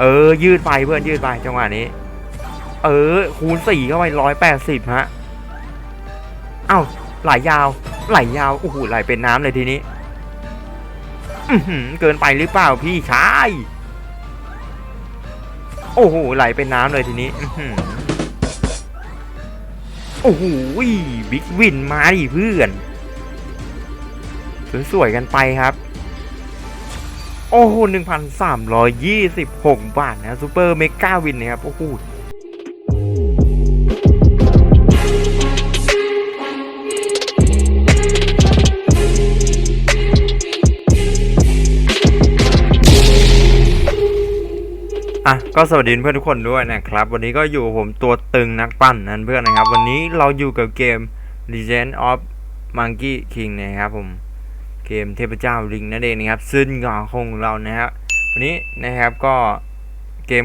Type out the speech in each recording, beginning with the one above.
เออ ยืดไปเพื่อนยืดไปจังหวะนี้ เออ คูณสี่เข้าไปร้อยแปดสิบฮะเอ้าไหลยาว ไหลยาวโอ้โหไหลเป็นน้ำเลยทีนี้อืเกินไปหรือเปล่าพี่ชายโอ้โหไหลเป็นน้ำเลยทีนี้อือโอ้โหบิ๊กวินมาดิเพื่อนสวยๆกันไปครับ โอ้โหหนึ่งพันสามร้อยยี่สิบหกบาทนะซูเปอร์เมกาวินนะครับ โอ้โหอะก็สวัสดีเพื่อนทุกคนด้วยนะครับ วันนี้ก็อยู่ผมตัวตึงนักปั้นนั่นเพื่อนนะครับ วันนี้เราอยู่กับเกม Legend of Monkey King นะครับผม เกมเทพเจ้าลิงนั่นเองนะครับซึ่งของเรานะครับวันนี้นะครับก็เกม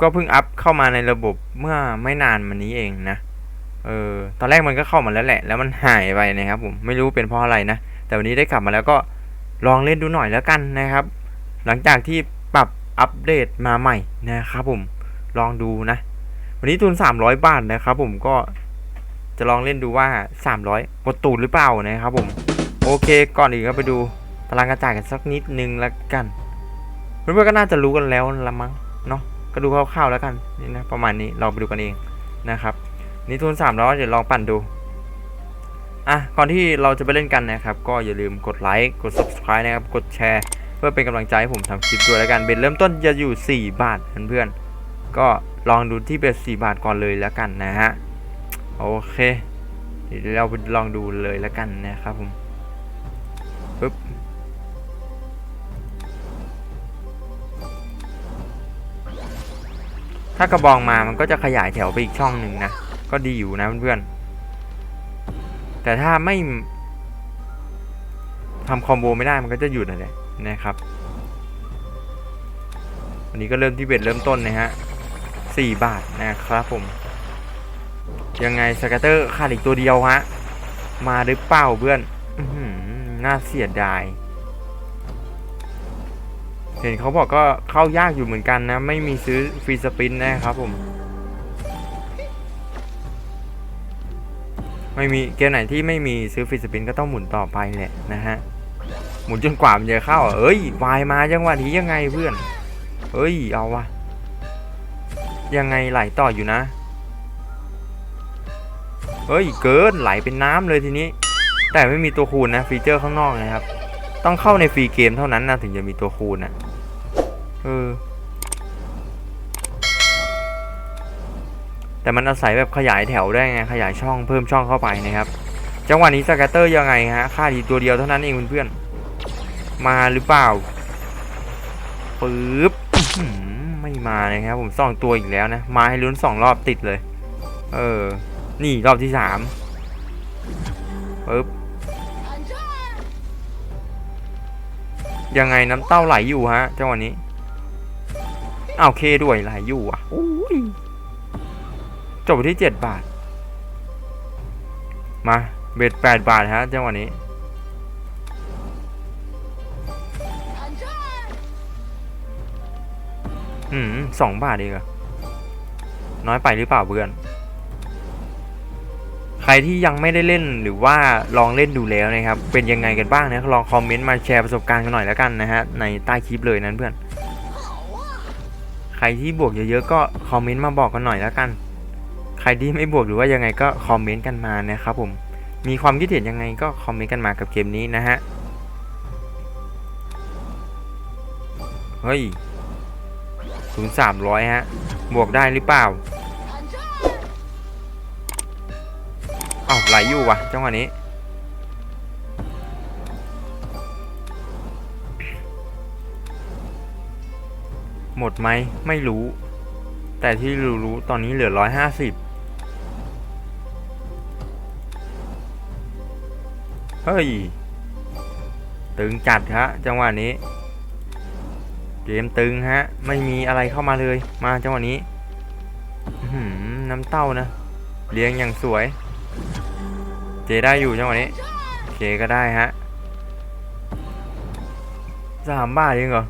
ก็เพิ่งอัพเข้ามาในระบบเมื่อไม่นานมานี้เองนะเออตอนแรกมันก็เข้ามาแล้วแหละ แล้วมันหายไปนะครับผมไม่รู้เป็นเพราะอะไรนะ แต่วันนี้ได้กลับมาแล้วก็ลองเล่นดูหน่อยแล้วกันนะครับ หลังจากที่ปรับอัปเดตมาใหม่นะครับผมลองดูนะ วันนี้ทุน 300 บาทนะครับผมก็จะลองเล่นดูว่า 300กดตูดหรือเปล่านะครับผม โอเคก่อนอื่นก็ไปดูพลังกระจายกันสักนิดนึงละกันเพื่อนๆก็น่าจะรู้กันแล้วละมั้งเนาะก็ดูคร่าวๆแล้วกันนี่นะประมาณนี้เราไปดูกันเองนะครับนี่ทุน300เดี๋ยวลองปั่นดูอะก่อนที่เราจะไปเล่นกันนะครับ ก็อย่าลืมกดไลค์กด subscribe นะครับกดแชร์ เพื่อเป็นกำลังใจให้ผมทำคลิปด้วยแล้วกันเบ็ดเริ่มต้นจะอยู่ 4 บาทเพื่อนๆก็ลองดูที่เบ็ด4บาทก่อนเลยแล้วกันนะฮะโอเคเดี๋ยวเราไปลองดูเลยแล้วกันนะครับผม ปึ๊บถ้ากระบองมามันก็จะขยายแถวไปอีกช่องหนึ่งนะ ก็ดีอยู่นะเพื่อนๆ แต่ถ้าไม่ทำคอมโบไม่ได้มันก็จะหยุดนั่นแหละนะครับวันนี้ก็เริ่มที่เบ็ดเริ่มต้นนะฮะสี่บาทนะครับผม ยังไงสกัตเตอร์ขาดอีกตัวเดียวฮะ มาหรือเปล่าเพื่อน น่าเสียดาย เห็นเขาบอกก็เข้ายากอยู่เหมือนกันนะ ไม่มีซื้อฟรีสปินนะครับผม ไม่มีเกมไหนที่ไม่มีซื้อฟรีสปินก็ต้องหมุนต่อไปแหละนะฮะ หมุนจนกว่ามันจะเข้า เอ้ยวายมาจังหวะนี้ยังไงเพื่อน เอ้ยเอาวะยังไงไหลต่ออยู่นะ เฮ้ย เกินไหลเป็นน้ำเลยทีนี้ แต่ไม่มีตัวคูณนะฟีเจอร์ข้างนอกนะครับ ต้องเข้าในฟรีเกมเท่านั้นนะถึงจะมีตัวคูณนะเออแต่มันอาศัยแบบขยายแถวได้ไงขยายช่องเพิ่มช่องเข้าไปนะครับ จังหวะนี้สแกตเตอร์ยังไงฮะค่าดีตัวเดียวเท่านั้นเองเพื่อนๆมาหรือเปล่าปึ๊บไม่มานะครับผมสองตัวอีกแล้วนะ มาให้ลุ้นสองรอบติดเลย เออ นี่รอบที่สาม ปึ๊บยังไงน้ำเต้าไหลอยู่ฮะจังหวะนี้อ้าวเคด้วยไหลอยู่อะอุ้ยจบที่เจ็ดบาท มาเบ็ดแปดบาทฮะจังหวะนี้อืมสองบาทเองเหรอน้อยไปหรือเปล่าเพื่อน ครที่ยังไม่ได้เล่นหรือว่าลองเล่นดูแล้วนะครับ เป็นยังไงกันบ้างนะลองคอมเมนต์มาแชร์ประสบการณ์กันหน่อยแล้วกันนะฮะในใต้คลิปเลยนั้นเพื่อน ใครที่บวกเยอะๆก็คอมเมนต์มาบอกกันหน่อยแล้วกัน ใครที่ไม่บวกหรือว่ายังไงก็คอมเมนต์กันมานะครับผมมีความคิดเห็นยังไงก็คอมเมนต์กันมากับเกมนี้นะฮะเฮ้ยศูนย์สามร้อยฮะบวกได้หรือเปล่า อ้าวไหลอยู่วะจังหวะนี้ หมดไหมไม่รู้ แต่ที่รู้รู้ตอนนี้เหลือร้อยห้าสิบเฮ้ย ตึงจัดฮะจังหวะนี้ เกมตึงฮะ ไม่มีอะไรเข้ามาเลย มาจังหวะนี้น้ำเต้านะ เลี้ยงอย่างสวย เจได้อยู่จังหวะนี้เจก็ได้ฮะสามบาทเองเหรอ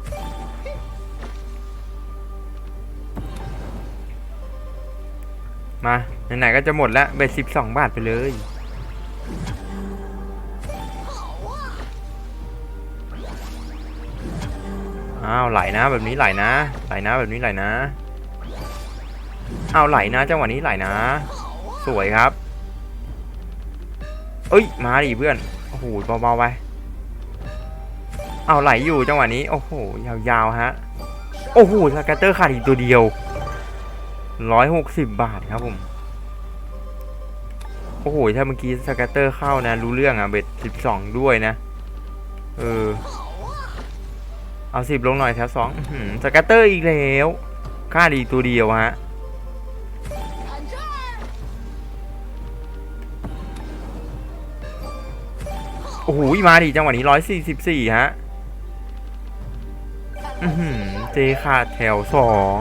มาไหนๆก็จะหมดแล้วเบ็ดสิบสองบาทไปเลยอ้าวไหลนะแบบนี้ไหลนะไหลนะแบบนี้ไหลนะอ้าวไหลนะจังหวะนี้ไหลนะ สวยครับ เอ้ย มาดิเพื่อน โอ้โหเบาๆไป เอาไหลอยู่จังหวะนี้ โอ้โห ยาวๆฮะ โอ้โหสแกตเตอร์ขาดอีกตัวเดียวร้อยหกสิบบาทครับผม โอ้โห ถ้าเมื่อกี้สแกตเตอร์เข้านะ รู้เรื่องอะ เบ็ดสิบสองด้วยนะ เออ เอาสิบลงหน่อยแถวสองสแกตเตอร์อีกแล้วค่าดีตัวเดียวฮะ โอ้โหมาดิจังหวะนี้ร้อยสี่สิบสี่ฮะอืมเจขาดแถวสอง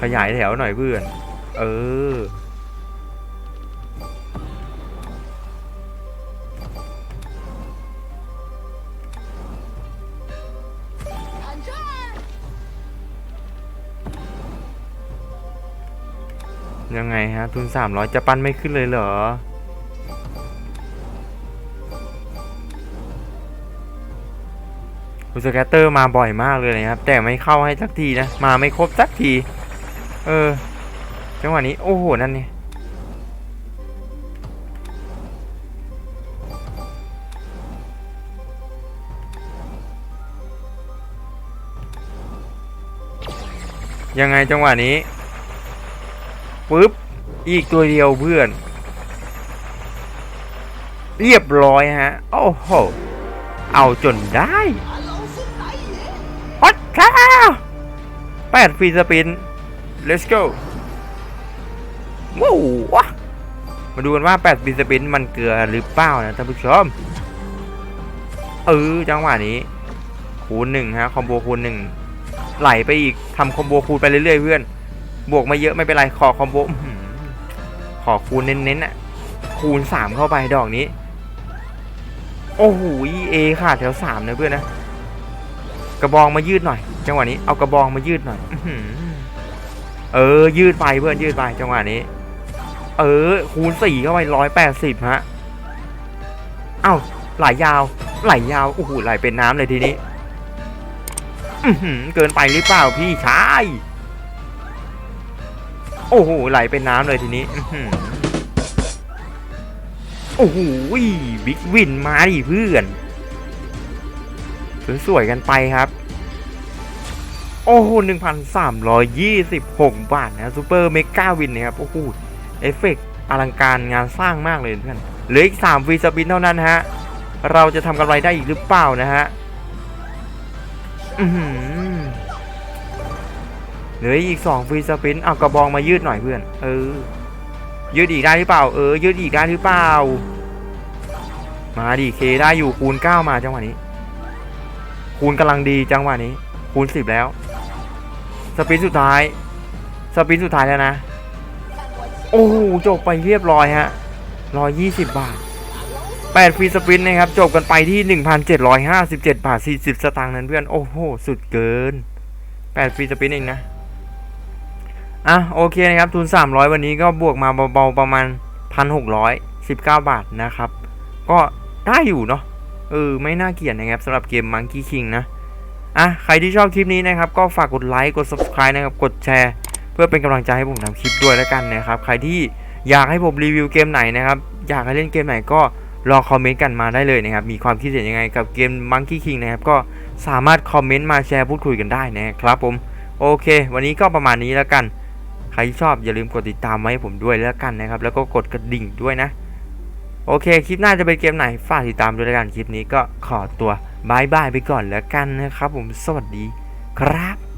ขยายแถวหน่อยเพื่อน เออ ยังไงฮะ ทุนสามร้อยจะปั้นไม่ขึ้นเลยเหรออุสแกตเตอร์มาบ่อยมากเลยนะครับ แต่ไม่เข้าให้สักทีนะ มาไม่ครบสักที เออ จังหวะนี้ โอ้โห นั่นนี่ยังไงจังหวะนี้ ปึ๊บ อีกตัวเดียวเพื่อน เรียบร้อยฮะ โอ้โห เอาจนได้ฮอตท้าแปดฟีสปิน let's go ว้าวมาดูกันว่า8ฟรีสปินมันเกลือหรือเปล่านะท่านผู้ชม เออจังหวะนี้ คูณหนึ่งฮะ คอมโบคูณหนึ่งไหลไปอีกทำคอมโบคูณไปเรื่อยๆเพื่อน บวกมาเยอะไม่เป็นไรขอคอมโบอื้อหือขอคูณเน้นๆอะ คูณสามเข้าไปดอกนี้ โอ้โหเอขาดแถวสามนะเพื่อนนะกระบองมายืดหน่อย จังหวะนี้เอากระบองมายืดหน่อยเออ ยืดไปเพื่อนยืดไปจังหวะนี้ เออ คูณสี่เข้าไปร้อยแปดสิบฮะเอ้าไหลยาวไหลยาวโอ้โหไหลเป็นน้ำเลยทีนี้เกินไปหรือเปล่าพี่ชาย โอ้โหไหลเป็นน้ำเลยทีนี้โอ้โหบิ๊กวินมาดิเพื่อนสวยๆกันไปครับ โอ้โหหนึ่งพันสามร้อยยี่สิบหกบาทนะซูเปอร์เมกาวินนะครับ โอ้โหเอฟเฟกต์อลังการงานสร้างมากเลยเพื่อนเหลืออีกสามฟรีสปินเท่านั้นฮะ เราจะทำกำไรได้อีกหรือเปล่านะฮะ อือหือ เหลืออีกสองฟรีสปินเอากระบองมายืดหน่อยเพื่อน เออ ยืดอีกได้หรือเปล่า เออ ยืดอีกได้หรือเปล่า มาดิเคได้อยู่คูณเก้ามาจังหวะนี้ คูณกำลังดีจังหวะนี้ คูณสิบแล้ว สปินสุดท้าย สปินสุดท้ายแล้วนะ โอ้โหจบไปเรียบร้อยฮะร้อยยี่สิบบาทแปดฟรีสปินนะครับ จบกันไปที่หนึ่งพันเจ็ดร้อยห้าสิบเจ็ดบาทสี่สิบสตางค์นั้นเพื่อน โอ้โห สุดเกินแปดฟรีสปินเองนะ อะโอเคนะครับทุน 300 วันนี้ก็บวกมาเบาๆประมาณ 1,619 บาทนะครับ ก็ได้อยู่เนาะเออไม่น่าเกลียดนะครับสำหรับเกม Monkey King นะอะใครที่ชอบคลิปนี้นะครับ ก็ฝากกดไลค์กด Subscribe นะครับ กดแชร์ เพื่อเป็นกำลังใจให้ผมทำคลิปด้วยแล้วกันนะครับ ใครที่อยากให้ผมรีวิวเกมไหนนะครับ อยากให้เล่นเกมไหนก็ลองคอมเมนต์กันมาได้เลยนะครับ มีความคิดเห็นยังไงกับเกม Monkey King นะครับ ก็สามารถคอมเมนต์มาแชร์พูดคุยกันได้นะครับผม โอเค วันนี้ก็ประมาณนี้แล้วกัน ใครชอบอย่าลืมกดติดตามไว้ให้ผมด้วยแล้วกันนะครับ แล้วก็กดกระดิ่งด้วยนะ โอเค คลิปหน้าจะเป็นเกมไหนฝากติดตามด้วยแล้วกันคลิปนี้ก็ขอตัวบายบายไปก่อนแล้วกันนะครับ ผมสวัสดีครับ